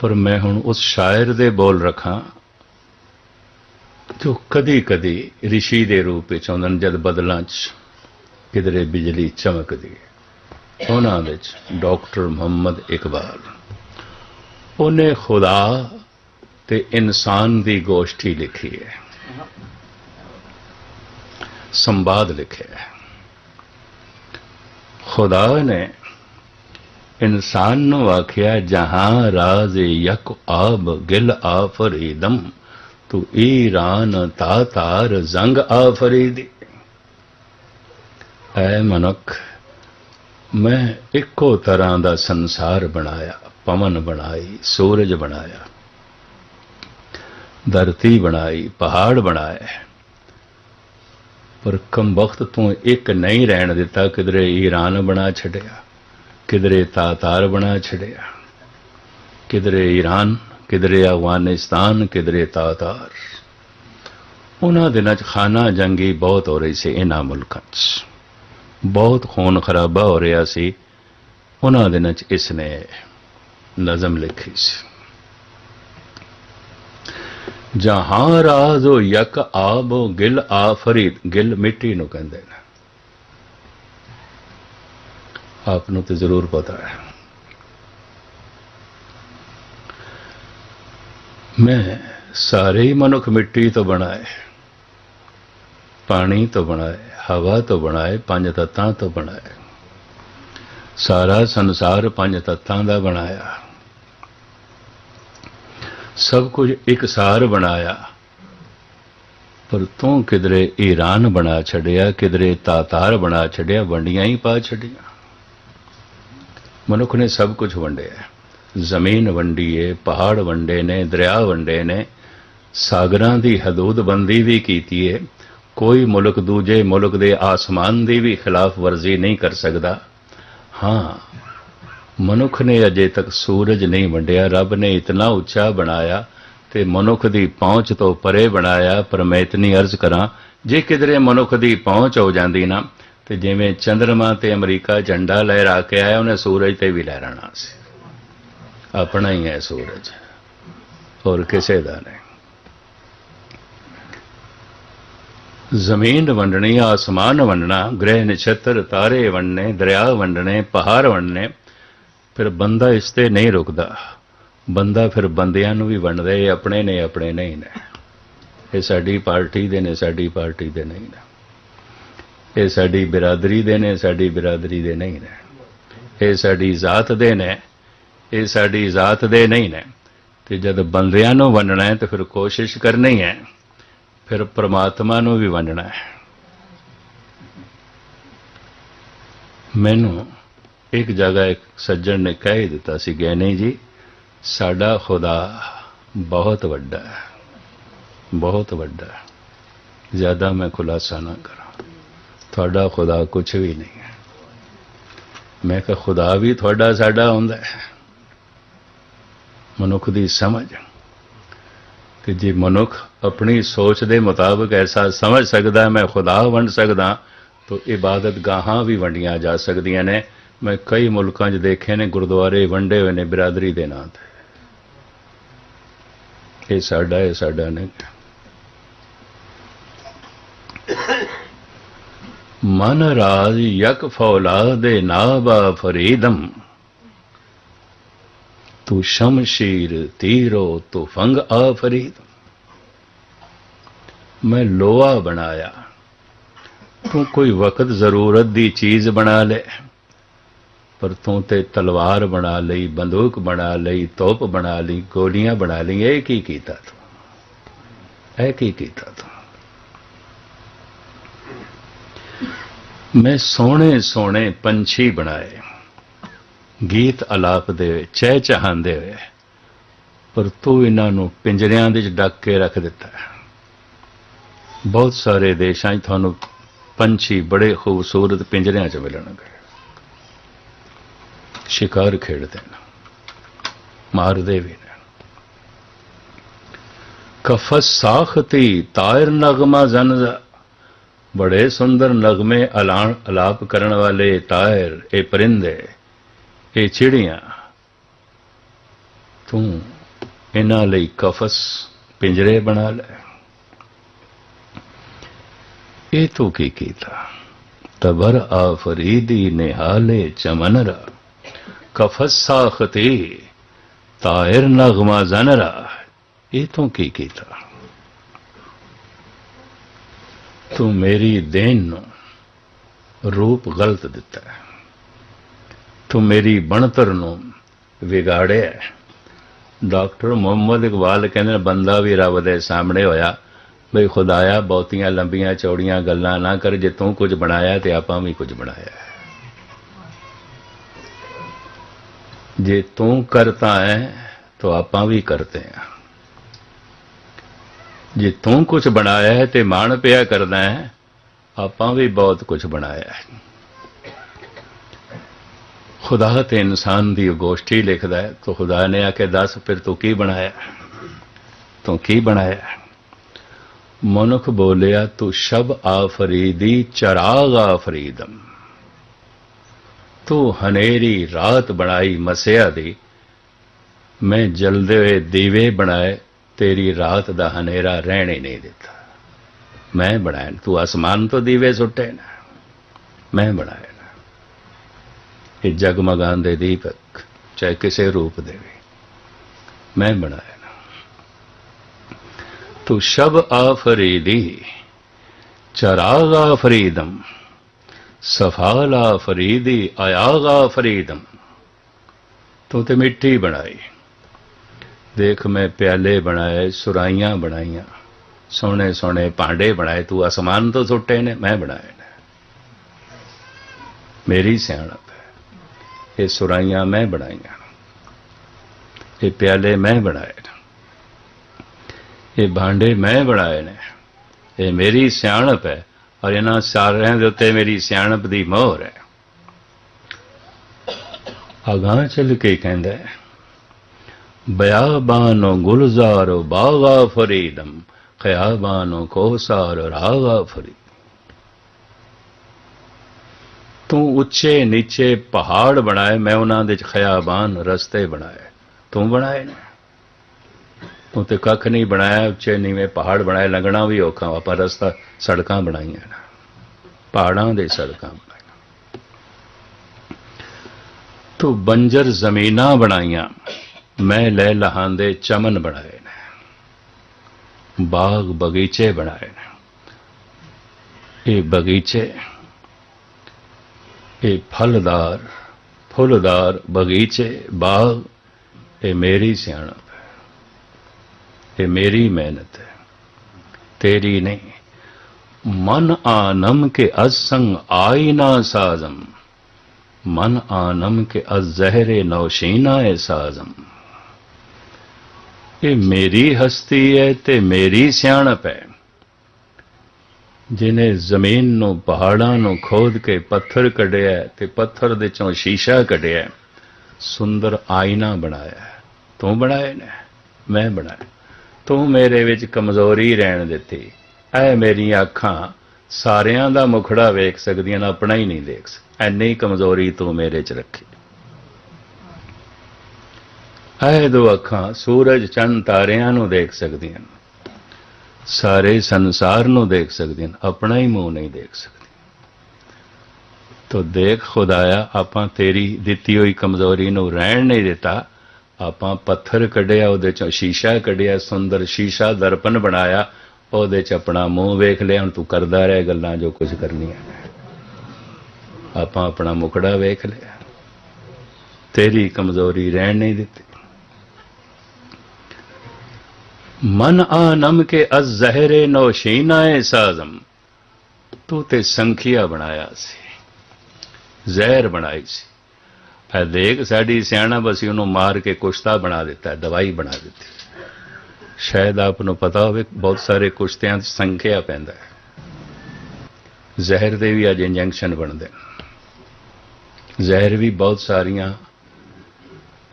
ਪਰ ਮੈਂ ਹੁਣ ਉਸ ਸ਼ਾਇਰ ਦੇ ਬੋਲ ਰੱਖਾਂ ਜੋ ਕਦੀ ਕਦੀ ਰਿਸ਼ੀ ਦੇ ਰੂਪ ਵਿੱਚ ਆਉਂਦੇ ਨੇ, ਜਦ ਬਦਲਾਂ 'ਚ ਕਿਧਰੇ ਬਿਜਲੀ ਚਮਕਦੀ ਹੈ। ਉਹਨਾਂ ਵਿੱਚ ਡਾਕਟਰ ਮੁਹੰਮਦ ਇਕਬਾਲ, ਉਹਨੇ ਖੁਦਾ ਤੇ ਇਨਸਾਨ ਦੀ ਗੋਸ਼ਟੀ ਲਿਖੀ ਹੈ। ਸੰਵਾਦ ਲਿਖਿਆ ਹੈ। ਖੁਦਾ ਨੇ ਇਨਸਾਨ ਨੂੰ ਆਖਿਆ, ਜਹਾਂ ਰਾਜ਼ ਯਕ ਆਬ ਗਿਲ ਫਰੀਦਮ ਤੂੰ ਈਰਾਨ ਤਾਤਾਰ ਜ਼ੰਗ ਆ ਆਫਰੀਦੀ। ਐ ਮਨੁੱਖ, ਮੈਂ ਇੱਕੋ ਤਰ੍ਹਾਂ ਦਾ ਸੰਸਾਰ ਬਣਾਇਆ, ਪਵਨ ਬਣਾਈ, ਸੂਰਜ ਬਣਾਇਆ, ਧਰਤੀ ਬਣਾਈ, ਪਹਾੜ ਬਣਾਇਆ। ਪਰ ਕਮ ਵਕਤ ਤੂੰ ਇੱਕ ਨਹੀਂ ਰਹਿਣ ਦਿੱਤਾ, ਕਿਧਰੇ ਈਰਾਨ ਬਣਾ ਛੱਡਿਆ। ਕਿਧਰੇ ਤਾਤਾਰ ਬਣਾ ਛੱਡਿਆ, ਕਿਧਰੇ ਈਰਾਨ, ਕਿਧਰੇ ਅਫਗਾਨਿਸਤਾਨ, ਕਿਧਰੇ ਤਾਤਾਰ। ਉਹਨਾਂ ਦਿਨਾਂ 'ਚ ਖਾਨਾ ਜੰਗੀ ਬਹੁਤ ਹੋ ਰਹੀ ਸੀ ਇਹਨਾਂ ਮੁਲਕਾਂ 'ਚ। ਬਹੁਤ ਖੂਨ ਖਰਾਬਾ ਹੋ ਰਿਹਾ ਸੀ। ਉਹਨਾਂ ਦਿਨਾਂ 'ਚ ਇਸ ਨੇ ਨਜ਼ਮ ਲਿਖੀ ਸੀ। ਜਹਾਂ ਰਾਜ਼ੋ ਯਕ ਆਬੋ, ਗਿਲ ਆਫਰੀਦ ਗਿਲ ਮਿੱਟੀ ਨੂੰ ਕਹਿੰਦੇ ਨੇ। ਆਪ ਨੂੰ ਤੇ ਜ਼ਰੂਰ ਪਤਾ ਹੈ। ਮੈਂ ਸਾਰੇ ਹੀ ਮਨੁੱਖ ਮਿੱਟੀ ਤੋਂ ਬਣਾਏ, ਪਾਣੀ ਤੋਂ ਬਣਾਏ, ਹਵਾ ਤੋਂ ਬਣਾਏ, ਪੰਜ ਤੱਤਾਂ ਤੋਂ ਬਣਾਏ। ਸਾਰਾ ਸੰਸਾਰ ਪੰਜ ਤੱਤਾਂ ਦਾ ਬਣਾਇਆ। ਸਭ ਕੁਝ ਇਕਸਾਰ ਬਣਾਇਆ। ਪਰ ਤੂੰ ਕਿਧਰੇ ਈਰਾਨ ਬਣਾ ਛੱਡਿਆ, ਕਿਧਰੇ ਤਾਤਾਰ ਬਣਾ ਛੱਡਿਆ, ਵੰਡੀਆਂ ਹੀ ਪਾ ਛੱਡੀਆਂ। ਮਨੁੱਖ ਨੇ ਸਭ ਕੁਝ ਵੰਡਿਆ ਜ਼ਮੀਨ ਵੰਡੀ ਏ ਪਹਾੜ ਵੰਡੇ ਨੇ, ਦਰਿਆ ਵੰਡੇ ਨੇ, ਸਾਗਰਾਂ ਦੀ ਹਦੂਦਬੰਦੀ ਵੀ ਕੀਤੀ ਏ। ਕੋਈ ਮੁਲਕ ਦੂਜੇ ਮੁਲਕ ਦੇ ਆਸਮਾਨ ਦੀ ਵੀ ਖਿਲਾਫ ਵਰਜ਼ੀ ਨਹੀਂ ਕਰ ਸਕਦਾ। ਹਾਂ, ਮਨੁੱਖ ਨੇ ਅਜੇ ਤੱਕ ਸੂਰਜ ਨਹੀਂ ਵੰਡਿਆ, ਰੱਬ ਨੇ ਇਤਨਾ ਉੱਚਾ ਬਣਾਇਆ ਤੇ ਮਨੁੱਖ ਦੀ ਪਹੁੰਚ ਤੋਂ ਪਰੇ ਬਣਾਇਆ। ਪਰ ਮੈਂ ਇਤਨੀ ਅਰਜ਼ ਕਰਾਂ, ਜੇ ਕਿਧਰੇ ਮਨੁੱਖ ਦੀ ਪਹੁੰਚ ਹੋ ਜਾਂਦੀ ਨਾ ਤੇ ਜਿਵੇਂ ਚੰ드ਰਮਾ ਤੇ ਅਮਰੀਕਾ ਝੰਡਾ ਲਹਿਰਾ ਕੇ ਆਇਆ, ਉਹਨੇ ਸੂਰਜ ਤੇ ਵੀ ਲਹਿਰਾਣਾ ਸੀ। ਆਪਣਾ ਹੀ ਹੈ ਸੂਰਜ, ਹੋਰ ਕਿਸੇ ਦਾ ਨਹੀਂ। ਜ਼ਮੀਨ ਵੰਡਣੀ, ਆਸਮਾਨ ਵੰਡਣਾ, ਗ੍ਰਹਿ ਨਛੱਤਰ, ਤਾਰੇ ਵੰਡਣੇ, ਦਰਿਆ ਵੰਡਣੇ, ਪਹਾੜ ਵੰਡਣੇ, ਫਿਰ ਬੰਦਾ ਇਸ ਤੇ ਨਹੀਂ ਰੁਕਦਾ। ਬੰਦਾ ਫਿਰ ਬੰਦਿਆਂ ਨੂੰ ਵੀ ਵੰਡਦਾ, ਇਹ ਆਪਣੇ ਨੇ, ਆਪਣੇ ਨਹੀਂ ਨੇ। ਇਹ ਸਾਡੀ ਪਾਰਟੀ ਦੇ ਨੇ, ਸਾਡੀ ਪਾਰਟੀ ਦੇ ਨਹੀਂ ਨੇ। ਇਹ ਸਾਡੀ ਬਿਰਾਦਰੀ ਦੇ ਨੇ, ਸਾਡੀ ਬਿਰਾਦਰੀ ਦੇ ਨਹੀਂ ਨੇ। ਇਹ ਸਾਡੀ ਜ਼ਾਤ ਦੇ ਨੇ, ਇਹ ਸਾਡੀ ਜ਼ਾਤ ਦੇ ਨਹੀਂ ਨੇ। ਤੇ ਜਦ ਬੰਦਿਆਂ ਨੂੰ ਵੰਡਣਾ ਹੈ, ਤੇ ਫਿਰ ਕੋਸ਼ਿਸ਼ ਕਰਨੀ ਹੈ, ਫਿਰ ਪ੍ਰਮਾਤਮਾ ਨੂੰ ਵੀ ਵੰਡਣਾ ਹੈ। ਮੈਨੂੰ ਇੱਕ ਜਗ੍ਹਾ ਇੱਕ ਸੱਜਣ ਨੇ ਕਹਿ ਦਿੱਤਾ ਸੀ ਗਿਆਨੀ ਜੀ, ਸਾਡਾ ਖੁਦਾ ਬਹੁਤ ਵੱਡਾ ਹੈ, ਬਹੁਤ ਵੱਡਾ ਹੈ। ਜ਼ਿਆਦਾ ਮੈਂ ਖੁਲਾਸਾ ਨਾ ਕਰਾਂ। ਤੁਹਾਡਾ ਖੁਦਾ ਕੁਝ ਵੀ ਨਹੀਂ ਹੈ। ਮੈਂ ਕਿਹਾ, ਖੁਦਾ ਵੀ ਤੁਹਾਡਾ ਸਾਡਾ ਹੁੰਦਾ ਹੈ। ਮਨੁੱਖ ਦੀ ਸਮਝ। ਕਿ ਜੇ ਮਨੁੱਖ ਆਪਣੀ ਸੋਚ ਦੇ ਮੁਤਾਬਕ ਐਸਾ ਸਮਝ ਸਕਦਾ, ਮੈਂ ਖੁਦਾ ਵੰਡ ਸਕਦਾ, ਤਾਂ ਇਬਾਦਤ ਗਾਹਾਂ ਵੀ ਵੰਡੀਆਂ ਜਾ ਸਕਦੀਆਂ ਨੇ। ਮੈਂ ਕਈ ਮੁਲਕਾਂ 'ਚ ਦੇਖੇ ਨੇ, ਗੁਰਦੁਆਰੇ ਵੰਡੇ ਹੋਏ ਨੇ, ਬਿਰਾਦਰੀ ਦੇ ਨਾਂ ਤੇ। ਇਹ ਸਾਡਾ ਇਹ ਸਾਡਾ ਨਹੀਂ। ਮਨ ਰਾਜ ਯਕ ਫੌਲਾਦੇ ਨਾਬਾ ਫਰੀਦਮ। ਤੂੰ ਸ਼ਮਸ਼ੀਰ ਤੀਰੋ, ਤੂੰ ਫੰਗ ਆ ਫਰੀਦ। ਮੈਂ ਲੋਹਾ ਬਣਾਇਆ। ਤੂੰ ਕੋਈ ਵਕਤ ਜ਼ਰੂਰਤ ਦੀ ਚੀਜ਼ ਬਣਾ ਲੈ। ਪਰ ਤੂੰ ਤੇ ਤਲਵਾਰ ਬਣਾ ਲਈ, ਬੰਦੂਕ ਬਣਾ ਲਈ, ਤੋਪ ਬਣਾ ਲਈ, ਗੋਲੀਆਂ ਬਣਾ ਲਈ, ਇਹ ਕੀ ਕੀਤਾ ਤੂੰ? ਇਹ ਕੀ ਕੀਤਾ ਤੂੰ? ਮੈਂ ਸੋਹਣੇ ਸੋਹਣੇ ਪੰਛੀ ਬਣਾਏ। ਗੀਤ ਆਲਾਪ ਦੇ ਹੋਏ, ਚਹਿ ਚਹਾਉਂਦੇ ਹੋਏ। ਪਰ ਤੂੰ ਇਹਨਾਂ ਨੂੰ ਪਿੰਜਰਿਆਂ ਦੇ ਵਿੱਚ ਡੱਕ ਕੇ ਰੱਖ ਦਿੱਤਾ ਬਹੁਤ ਸਾਰੇ ਦੇਸ਼ਾਂ 'ਚ ਤੁਹਾਨੂੰ ਪੰਛੀ ਬੜੇ ਖੂਬਸੂਰਤ ਪਿੰਜਰਿਆਂ 'ਚ ਮਿਲਣਗੇ। ਸ਼ਿਕਾਰ ਖੇਡਦੇ ਨੇ, ਮਾਰਦੇ ਵੀ ਨੇ। ਕਫਸ ਸਾਖਤੀ ਤਾਇਰ ਨਗਮਾ ਜ਼ਨਜ਼ ਬੜੇ ਸੁੰਦਰ ਨਗਮੇ ਅਲਾਣ ਅਲਾਪ ਕਰਨ ਵਾਲੇ ਤਾਇਰ, ਇਹ ਪਰਿੰਦੇ, ਇਹ ਚਿੜੀਆਂ। ਤੂੰ ਇਹਨਾਂ ਲਈ ਕਫਸ, ਪਿੰਜਰੇ ਬਣਾ ਲੈ। ਇਹ ਤੂੰ ਕੀ ਕੀਤਾ? ਤਬਰ ਆਫਰੀਦੀ ਨਿਹਾਲੇ ਚਮਨਰਾ। ਕਫਸ ਸਾਖਤੀ, ਤਾਇਰ ਨਗਮਾ ਜ਼ਨਰਾ। ਇਹ ਤੂੰ ਕੀ ਕੀਤਾ? ਤੂੰ ਮੇਰੀ ਦੇਨ ਨੂੰ ਰੂਪ ਗਲਤ ਦਿੱਤਾ ਤੂੰ ਮੇਰੀ ਬਣਤਰ ਨੂੰ ਵਿਗਾੜਿਆ ਡਾਕਟਰ ਮੁਹੰਮਦ ਇਕਬਾਲ ਕਹਿੰਦੇ ਨੇ, ਬੰਦਾ ਵੀ ਰੱਬ ਦੇ ਸਾਹਮਣੇ ਹੋਇਆ। ਬਈ ਖੁਦਾਇਆ ਬਹੁਤੀਆਂ ਲੰਬੀਆਂ ਚੌੜੀਆਂ ਗੱਲਾਂ ਨਾ ਕਰ ਜੇ ਤੂੰ ਕੁਝ ਬਣਾਇਆ ਤੇ ਆਪਾਂ ਵੀ ਕੁਝ ਬਣਾਇਆ ਜੇ ਤੂੰ ਕਰਤਾ ਹੈ तो ਆਪਾਂ ਵੀ ਕਰਤੇ ਹਾਂ। ਜੇ ਤੂੰ ਕੁਝ ਬਣਾਇਆ ਹੈ ਤੇ ਮਾਣ ਪਿਆ ਕਰਦਾ ਹੈ, ਆਪਾਂ ਵੀ ਬਹੁਤ ਕੁਝ ਬਣਾਇਆ ਹੈ। ਖੁਦਾ ਤੇ ਇਨਸਾਨ ਦੀ ਗੋਸ਼ਟੀ ਲਿਖਦਾ ਹੈ, ਤਾਂ ਖੁਦਾ ਨੇ ਆ ਕੇ ਦੱਸ ਫਿਰ ਤੂੰ ਕੀ ਬਣਾਇਆ? ਤੂੰ ਕੀ ਬਣਾਇਆ? ਮਨੁੱਖ ਬੋਲਿਆ, ਤੂੰ ਸ਼ਬ ਆਫਰੀਦੀ ਚਰਾਗ ਆਫਰੀਦਮ ਤੂੰ ਹਨੇਰੀ ਰਾਤ ਬਣਾਈ ਮਸਿਆ ਦੀ, ਮੈਂ ਜਲਦੇ ਹੋਏ ਦੀਵੇ ਬਣਾਏ ਤੇਰੀ ਰਾਤ ਦਾ ਹਨੇਰਾ ਰਹਿਣੇ ਨਹੀਂ ਦਿੱਤਾ। ਮੈਂ ਬਣਾਇਆ ਤੂੰ ਅਸਮਾਨ ਤੋਂ ਦੀਵੇ ਸੁੱਟੇ ਨਾ। ਮੈਂ ਬਣਾਇਆ ਨਾ। ਇਹ ਜਗਮਗਾਉਂਦੇ ਦੀਪਕ ਚਾਹੇ ਕਿਸੇ ਰੂਪ ਦੇ ਵੀ। ਮੈਂ ਬਣਾਇਆ ਨਾ। ਤੂੰ ਸ਼ਬ ਆਫਰੀਦੀ, ਚਰਾਗ ਆਫਰੀਦਮ, ਸਫਾਲ ਆਫਰੀਦੀ, ਆਯਾਗ ਆਫਰੀਦਮ। ਤੂੰ ਤੇ ਮਿੱਟੀ ਬਣਾਈ। ਦੇਖ ਮੈਂ ਪਿਆਲੇ ਬਣਾਏ, ਸੁਰਾਈਆਂ ਬਣਾਈਆਂ, ਸੋਹਣੇ ਸੋਹਣੇ ਭਾਂਡੇ ਬਣਾਏ, ਤੂੰ ਅਸਮਾਨ ਤੋਂ ਸੁੱਟੇ ਨੇ, ਮੈਂ ਬਣਾਏ ਨੇ। ਮੇਰੀ ਸਿਆਣਪ ਹੈ। ਇਹ ਸੁਰਾਈਆਂ ਮੈਂ ਬਣਾਈਆਂ। ਇਹ ਪਿਆਲੇ ਮੈਂ ਬਣਾਏ ਨੇ। ਇਹ ਭਾਂਡੇ ਮੈਂ ਬਣਾਏ ਨੇ। ਇਹ ਮੇਰੀ ਸਿਆਣਪ ਹੈ ਔਰ ਇਹਨਾਂ ਸਾਰਿਆਂ ਦੇ ਉੱਤੇ ਮੇਰੀ ਸਿਆਣਪ ਦੀ ਮੋਹਰ ਹੈ। ਅਗਾਂ ਚੱਲ ਕੇ ਕਹਿੰਦਾ ਹੈ ਬਿਆਬਾਨੋ ਗੁਲਜ਼ਾਰੋ ਬਾਗਾ ਫਰੀਦਮ, ਖਿਆਬਾਨੋ ਕੋਸਾਰ ਰਾਗਾ ਫਰੀ ਤੂੰ ਉੱਚੇ ਨੀਚੇ ਪਹਾੜ ਬਣਾਏ, ਮੈਂ ਉਹਨਾਂ ਦੇ ਚ ਖਿਆਬਾਨ ਰਸਤੇ ਬਣਾਏ। ਤੂੰ ਬਣਾਏ ਨੇ। ਤੂੰ ਤੇ ਕੱਖ ਨਹੀਂ ਬਣਾਇਆ, ਉੱਚੇ ਨੀਵੇਂ ਪਹਾੜ ਬਣਾਏ, ਲੰਘਣਾ ਵੀ ਔਖਾ ਆਪਾਂ ਰਸਤਾ ਸੜਕਾਂ ਬਣਾਈਆਂ ਨਾ। ਪਹਾੜਾਂ ਦੇ ਸੜਕਾਂ ਬਣਾਈਆਂ। ਤੂੰ ਬੰਜਰ ਜ਼ਮੀਨਾਂ ਬਣਾਈਆਂ। ਮੈਂ ਲੈ ਲਹਾਂਦੇ ਚਮਨ ਬਣਾਏ ਨੇ। ਬਾਗ ਬਗੀਚੇ ਬਣਾਏ ਨੇ। ਇਹ ਬਗੀਚੇ, ਇਹ ਫਲਦਾਰ, ਫੁੱਲਦਾਰ ਬਗੀਚੇ, ਬਾਗ, ਇਹ ਮੇਰੀ ਸਿਆਣਪ ਹੈ। ਇਹ ਮੇਰੀ ਮਿਹਨਤ ਹੈ। ਤੇਰੀ ਨਹੀਂ। ਮਨ ਆਨਮ ਕੇ ਅਸੰਗ ਆਇਨਾ ਸਾਜ਼ਮ। ਮਨ ਆਨਮ ਕੇ ਅਜ਼ਹਿਰੇ ਨੌਸ਼ੀਨਾ ਏ ਸਾਜ਼ਮ। ਇਹ ਮੇਰੀ ਹਸਤੀ ਹੈ ਤੇ ਮੇਰੀ ਸਿਆਣਪ ਹੈ। ਜਿਨੇ ਜ਼ਮੀਨ ਨੂੰ, ਪਹਾੜਾਂ ਨੂੰ ਖੋਦ ਕੇ ਪੱਥਰ ਕੱਢਿਆ ਤੇ ਪੱਥਰ ਦੇ ਚੋਂ ਸ਼ੀਸ਼ਾ ਕੱਢਿਆ ਸੁੰਦਰ ਆਇਨਾ ਬਣਾਇਆ ਤੂੰ ਬਣਾਇਆ ਨੇ, ਮੈਂ ਬਣਾਇਆ। ਤੂੰ ਮੇਰੇ ਵਿੱਚ ਕਮਜ਼ੋਰੀ ਰਹਿਣ ਦਿੱਤੀ। ਐ ਮੇਰੀਆਂ ਅੱਖਾਂ ਸਾਰਿਆਂ ਦਾ ਮੁਖੜਾ ਵੇਖ ਸਕਦੀਆਂ ਨਾ, ਆਪਣਾ ਹੀ ਨਹੀਂ ਦੇਖ ਸਕ। ਐਨੀ ਕਮਜ਼ੋਰੀ ਤੂੰ ਮੇਰੇ 'ਚ ਰੱਖੀ। ਇਹ ਦੋ ਅੱਖਾਂ ਸੂਰਜ ਚੰਨ ਤਾਰਿਆਂ ਨੂੰ ਦੇਖ ਸਕਦੀਆਂ ਨੇ। ਸਾਰੇ ਸੰਸਾਰ ਨੂੰ ਦੇਖ ਸਕਦੀਆਂ ਆਪਣਾ ਹੀ ਮੂੰਹ ਨਹੀਂ ਦੇਖ ਸਕਦੀਆਂ। ਤੋ ਦੇਖ ਖੁਦਾਇਆ, ਆਪਾਂ ਤੇਰੀ ਦਿੱਤੀ ਹੋਈ ਕਮਜ਼ੋਰੀ ਨੂੰ ਰਹਿਣ ਨਹੀਂ ਦਿੱਤਾ। ਆਪਾਂ ਪੱਥਰ ਕੱਢਿਆ, ਉਹਦੇ ਚੋਂ ਸ਼ੀਸ਼ਾ ਕੱਢਿਆ, ਸੁੰਦਰ ਸ਼ੀਸ਼ਾ ਦਰਪਣ ਬਣਾਇਆ, ਉਹਦੇ ਚ ਆਪਣਾ ਮੂੰਹ ਵੇਖ ਲਿਆ, ਹੁਣ ਤੂੰ ਕਰਦਾ ਰਹਿ ਗੱਲਾਂ ਜੋ ਕੁਝ ਕਰਨੀਆਂ ਆਪਾਂ ਆਪਣਾ ਮੁਕੜਾ ਵੇਖ ਲਿਆ। ਤੇਰੀ ਕਮਜ਼ੋਰੀ ਰਹਿਣ ਨਹੀਂ ਦਿੱਤੀ। ਮਨ ਆਨਮ ਕੇ ਅਜ਼ਹਿਰੇ ਨੌਸ਼ੀਨਾਏ ਸਾਜ਼ਮ। ਤੂੰ ਤੇ ਸੰਖਿਆ ਬਣਾਇਆ ਸੀ, ਜ਼ਹਿਰ ਬਣਾਈ ਸੀ। ਐ ਦੇਖ ਸਾਡੀ ਸਿਆਣਾ ਬਸੀ ਉਹਨੂੰ ਮਾਰ ਕੇ ਕੁਸ਼ਤਾ ਬਣਾ ਦਿੱਤਾ, ਦਵਾਈ ਬਣਾ ਦਿੱਤੀ। ਸ਼ਾਇਦ ਆਪ ਨੂੰ ਪਤਾ ਹੋਵੇ, ਬਹੁਤ ਸਾਰੇ ਕੁਸ਼ਤਿਆਂ 'ਚ ਸੰਖਿਆ ਪੈਂਦਾ ਹੈ। ਜ਼ਹਿਰ ਦੇ ਵੀ ਅੱਜ ਇੰਜੈਕਸ਼ਨ ਬਣਦੇ ਨੇ। ਜ਼ਹਿਰ ਵੀ ਬਹੁਤ ਸਾਰੀਆਂ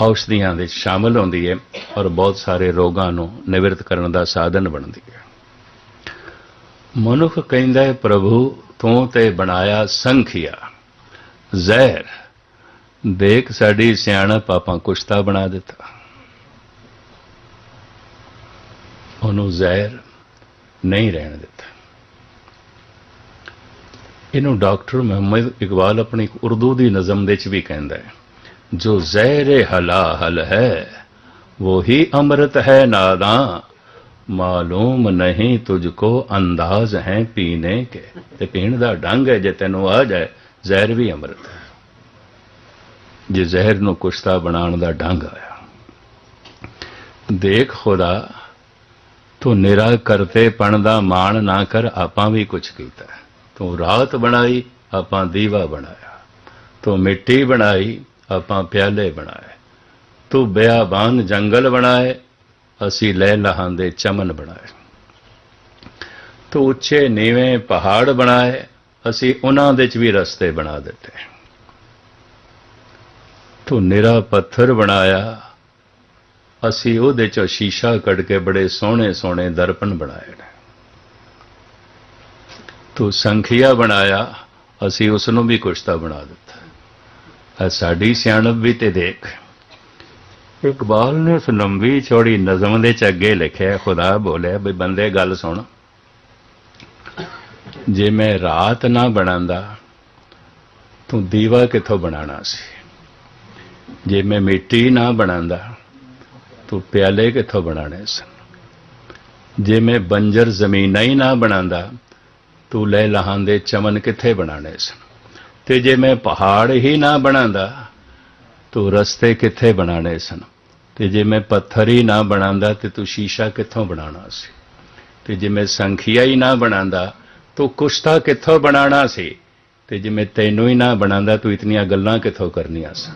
ਔਸ਼ਧੀਆਂ ਦੇ ਸ਼ਾਮਲ ਹੁੰਦੀ ਹੈ। ਔਰ ਬਹੁਤ ਸਾਰੇ ਰੋਗਾਂ ਨੂੰ ਨਿਵਰਤ ਕਰਨ ਦਾ ਸਾਧਨ ਬਣਦੀ ਹੈ। ਮਨੁੱਖ ਕਹਿੰਦਾ ਹੈ, ਪ੍ਰਭੂ, ਤੂੰ ਤੇ ਬਣਾਇਆ ਸੰਖਿਆ, ਜ਼ਹਿਰ। ਦੇਖ, ਸਾਡੀ ਸਿਆਣਪ ਆਪਾਂ ਕੁਸ਼ਤਾ ਬਣਾ ਦਿੱਤਾ। ਉਹਨੂੰ ਜ਼ਹਿਰ ਨਹੀਂ ਰਹਿਣ ਦਿੱਤਾ। ਇਹਨੂੰ ਡਾਕਟਰ ਮੁਹੰਮਦ ਇਕਬਾਲ ਆਪਣੀ ਉਰਦੂ ਦੀ ਨਜ਼ਮ ਦੇ ਚ ਵੀ ਕਹਿੰਦਾ ਹੈ, ਜੋ ਜ਼ਹਿਰ ਹਲਾਹਲ ਹੈ वही अमृत है नादा ਮਾਲੂਮ ਨਹੀਂ ਤੁਝਕੋ ਅੰਦਾਜ਼ ਹੈ ਪੀਣੇ ਕੇ ਤੇ ਪੀਣ ਦਾ ਢੰਗ ਹੈ ਜੇ ਤੈਨੂੰ ਆ ਜਾਏ ਜ਼ਹਿਰ ਵੀ ਅੰਮ੍ਰਿਤ ਹੈ ਜੇ ਜ਼ਹਿਰ ਨੂੰ ਕੁਸ਼ਤਾ ਬਣਾਉਣ ਦਾ ਢੰਗ ਆਇਆ ਦੇਖ ਖੁਦਾ ਤੂੰ ਨਿਰਾ ਕਰਤੇ ਪਣ ਦਾ ਮਾਣ ਨਾ ਕਰ ਆਪਾਂ ਵੀ ਕੁਛ ਕੀਤਾ ਤੂੰ ਰਾਤ ਬਣਾਈ ਆਪਾਂ ਦੀਵਾ ਬਣਾਇਆ ਤੂੰ ਮਿੱਟੀ ਬਣਾਈ ਆਪਾਂ ਪਿਆਲੇ ਬਣਾਏ ਤੂੰ ਬਿਆਬਾਨ ਜੰਗਲ ਬਣਾਏ, ਅਸੀਂ ਲੈ ਲਹਾਂ ਦੇ ਚਮਨ ਬਣਾਏ। ਤੂੰ ਉੱਚੇ ਨੀਵੇਂ ਪਹਾੜ ਬਣਾਏ, ਅਸੀਂ ਉਹਨਾਂ ਦੇ ਚ ਵੀ ਰਸਤੇ ਬਣਾ ਦਿੱਤੇ। ਤੂੰ ਨਿਰਾ ਪੱਥਰ ਬਣਾਇਆ, ਅਸੀਂ ਉਹਦੇ ਚੋਂ ਸ਼ੀਸ਼ਾ ਕੱਢ ਕੇ ਬੜੇ ਸੋਹਣੇ ਸੋਹਣੇ ਦਰਪਣ ਬਣਾਏ। ਨੇ ਤੂੰ ਸੰਖਿਆ ਬਣਾਇਆ, ਅਸੀਂ ਉਸ ਨੂੰ ਵੀ ਕੁਸ਼ਤਾ ਬਣਾ ਦਿੱਤਾ। ਸਾਡੀ ਸਿਆਣਪ ਵੀ ਤੇ ਦੇਖ। ਇਕਬਾਲ ਨੇ ਉਸ ਲੰਬੀ ਚੌੜੀ ਨਜ਼ਮ ਦੇ ਚ ਅੱਗੇ ਲਿਖਿਆ, ਖੁਦਾ ਬੋਲਿਆ ਵੀ ਬੰਦੇ ਗੱਲ ਸੁਣ। ਜੇ ਮੈਂ ਰਾਤ ਨਾ ਬਣਾਉਂਦਾ ਤੂੰ ਦੀਵਾ ਕਿੱਥੋਂ ਬਣਾਣਾ ਸੀ? ਜੇ ਮੈਂ ਮਿੱਟੀ ਨਾ ਬਣਾਉਂਦਾ ਤੂੰ ਪਿਆਲੇ ਕਿੱਥੋਂ ਬਣਾਣੇ ਸਨ? ਜੇ ਮੈਂ ਬੰਜਰ ਜ਼ਮੀਨਾਂ ਹੀ ਨਾ ਬਣਾਉਂਦਾ ਤੂੰ ਲੈ ਲਹਾਂ ਦੇ ਚਮਨ ਕਿੱਥੇ ਬਣਾਣੇ ਸਨ? ਤੇ ਜੇ ਮੈਂ ਪਹਾੜ ਹੀ ਨਾ ਬਣਾਉਂਦਾ ਤੂੰ ਰਸਤੇ ਕਿੱਥੇ ਬਣਾਣੇ ਸਨ? ਤੇ ਜੇ ਮੈਂ ਪੱਥਰ ਹੀ ਨਾ ਬਣਾਉਂਦਾ ਤੇ ਤੂੰ ਸ਼ੀਸ਼ਾ ਕਿੱਥੋਂ ਬਣਾਉਣਾ ਸੀ? ਤੇ ਜੇ ਮੈਂ ਸੰਖਿਆ ਹੀ ਨਾ ਬਣਾਉਂਦਾ, ਤੂੰ ਕੁਸ਼ਤਾ ਕਿੱਥੋਂ ਬਣਾਉਣਾ ਸੀ? ਤੇ ਜੇ ਮੈਂ ਤੈਨੂੰ ਹੀ ਨਾ ਬਣਾਉਂਦਾ, ਤੂੰ ਇਤਨੀਆਂ ਗੱਲਾਂ ਕਿੱਥੋਂ ਕਰਨੀਆਂ ਸੀ?